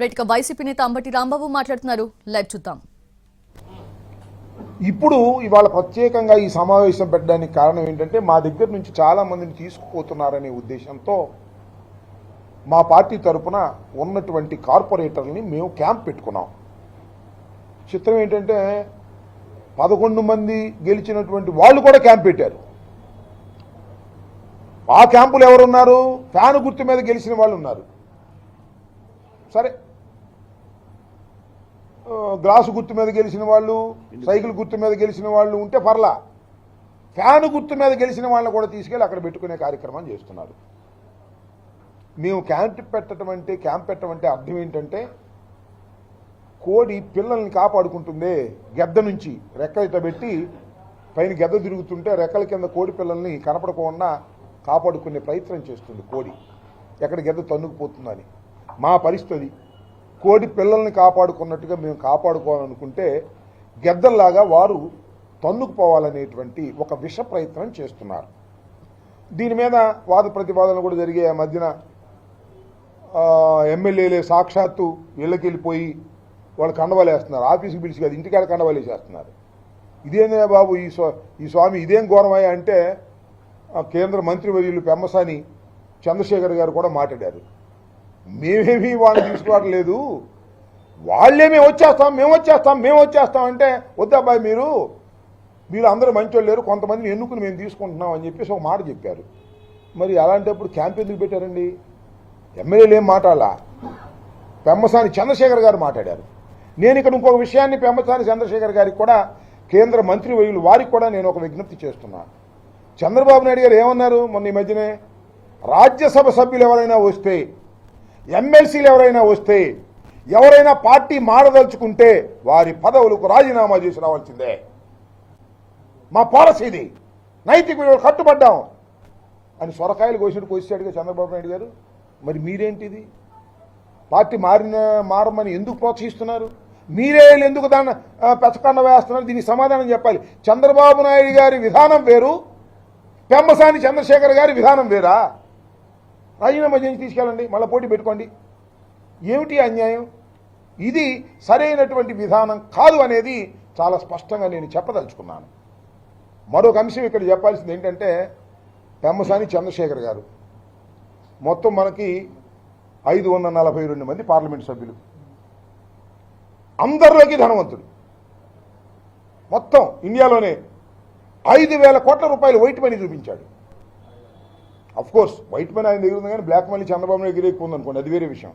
Right YCP నేత అంబటి రాంబాబు మాట్లాడుతున్నారు. Live చూద్దాం. ఇప్పుడు ఇవాళ ప్రత్యేకంగా ఈ సమావేశం పెట్టడానికి కారణం ఏంటంటే మా దగ్గర నుంచి చాలా మందిని తీసుకుపోతున్నారనే ఉద్దేశంతో మా పార్టీ తరపున ఉన్నటువంటి కార్పొరేటర్ని మేము క్యాంప్ పెట్టుకున్నాం. చిత్రం ఏంటంటే పదకొండు మంది గెలిచినటువంటి వాళ్ళు కూడా క్యాంప్ పెట్టారు. ఆ క్యాంపులు ఎవరున్నారు? ఫ్యాన్ గుర్తు మీద గెలిచిన వాళ్ళు ఉన్నారు. సరే. గ్లాసు గుర్తు మీద గెలిచిన వాళ్ళు సైకిల్ గుర్తు మీద గెలిచిన వాళ్ళు ఉంటే పర్లా. ఫ్యాన్ గుర్తు మీద గెలిచిన వాళ్ళని కూడా తీసుకెళ్ళి అక్కడ పెట్టుకునే కార్యక్రమం చేస్తున్నారు. మేము క్యాంప్ పెట్టడం అంటే క్యాంప్ పెట్టడం అంటే అర్థం ఏంటంటే కోడి పిల్లల్ని కాపాడుకుంటుంది గెద్ద నుంచి రెక్క ఇట్ట పెట్టి పైన గెద్ద తిరుగుతుంటే రెక్కల కింద కోడి పిల్లల్ని కనపడకుండా కాపాడుకునే ప్రయత్నం చేస్తుంది కోడి. ఎక్కడ గెద్ద తన్నుకుపోతుందని. మా పరిస్థితి. కోడి పిల్లల్ని కాపాడుకున్నట్టుగా మేము కాపాడుకోవాలనుకుంటే గెద్దల్లాగా వారు తన్నుకుపోవాలనేటువంటి ఒక విష ప్రయత్నం చేస్తున్నారు. దీని మీద వాద ప్రతిపాదనలు కూడా జరిగే ఆ మధ్యన ఎమ్మెల్యేలే సాక్షాత్తు ఇళ్ళకెళ్ళిపోయి వాళ్ళు కండవాలు వేస్తున్నారు ఆఫీస్కి పిలిచి కాదు ఇంటికాడ కండవాలు వేసేస్తున్నారు ఇదేందే బాబు ఈ స్వా ఈ స్వామి ఇదేం ఘోరమయ్యా అంటే కేంద్ర మంత్రివర్యులు పెమ్మసాని చంద్రశేఖర్ గారు కూడా మాట్లాడారు. మేమేమీ వాళ్ళని తీసుకోవడం లేదు వాళ్ళే మేము వచ్చేస్తాం మేము వచ్చేస్తాం మేము వచ్చేస్తాం అంటే వద్దబ్బాయి మీరు? మీరు అందరూ మంచోళ్ళు లేరు కొంతమందిని ఎన్నుకుని మేము తీసుకుంటున్నాం అని చెప్పేసి ఒక మాట చెప్పారు. మరి అలాంటప్పుడు క్యాంప్ ఎందుకు పెట్టారండి? ఎమ్మెల్యేలు ఏం మాట్లాడాలా? పెమ్మసాని చంద్రశేఖర్ గారు మాట్లాడారు. నేను ఇక్కడ ఇంకొక విషయాన్ని పెమ్మసాని చంద్రశేఖర్ గారికి కూడా కేంద్ర మంత్రి వైలు వారికి కూడా నేను ఒక విజ్ఞప్తి చేస్తున్నాను చంద్రబాబు నాయుడు గారు ఏమన్నారు మొన్న ఈ మధ్యనే? రాజ్యసభ సభ్యులు ఎవరైనా వస్తే ఎమ్మెల్సీలు ఎవరైనా వస్తే ఎవరైనా పార్టీ మారదలుచుకుంటే వారి పదవులకు రాజీనామా చేసి రావాల్సిందే. మా పాలసీ ఇది. నైతిక విలువలు కట్టుబడ్డాం. అని సొరకాయలు కోసినట్టు కోసాడుగా చంద్రబాబు నాయుడు గారు. మరి మీరేంటిది? పార్టీ మారిన మారమని ఎందుకు ప్రోత్సహిస్తున్నారు? మీరే ఎందుకు దాన్ని ఆ, పెచ్చకండ వేస్తున్నారు? దీనికి సమాధానం చెప్పాలి. చంద్రబాబు నాయుడు గారి విధానం వేరు. పెంబసాని చంద్రశేఖర్ గారి విధానం వేరా? రాజీనామా చేసి తీసుకెళ్ళండి మళ్ళీ పోటీ పెట్టుకోండి. ఏమిటి అన్యాయం? ఇది సరైనటువంటి విధానం కాదు అనేది చాలా స్పష్టంగా నేను చెప్పదలుచుకున్నాను. మరొక అంశం ఇక్కడ చెప్పాల్సింది ఏంటంటే పెమ్మసాని చంద్రశేఖర్ గారు. మొత్తం మనకి ఐదు వందల నలభై రెండు మంది పార్లమెంట్ సభ్యులు. అందరిలోకి ధనవంతుడు మొత్తం ఇండియాలోనే ఐదు వేల కోట్ల రూపాయలు వైట్ మనీ చూపించాడు. అఫ్ కోర్స్ వైట్ మనీ ఆయన దగ్గర ఉంది కానీ బ్లాక్ మనీ చంద్రబాబు నాయుడు దగ్గర ఎక్కువ ఉంది అనుకోండి. అది వేరే విషయం.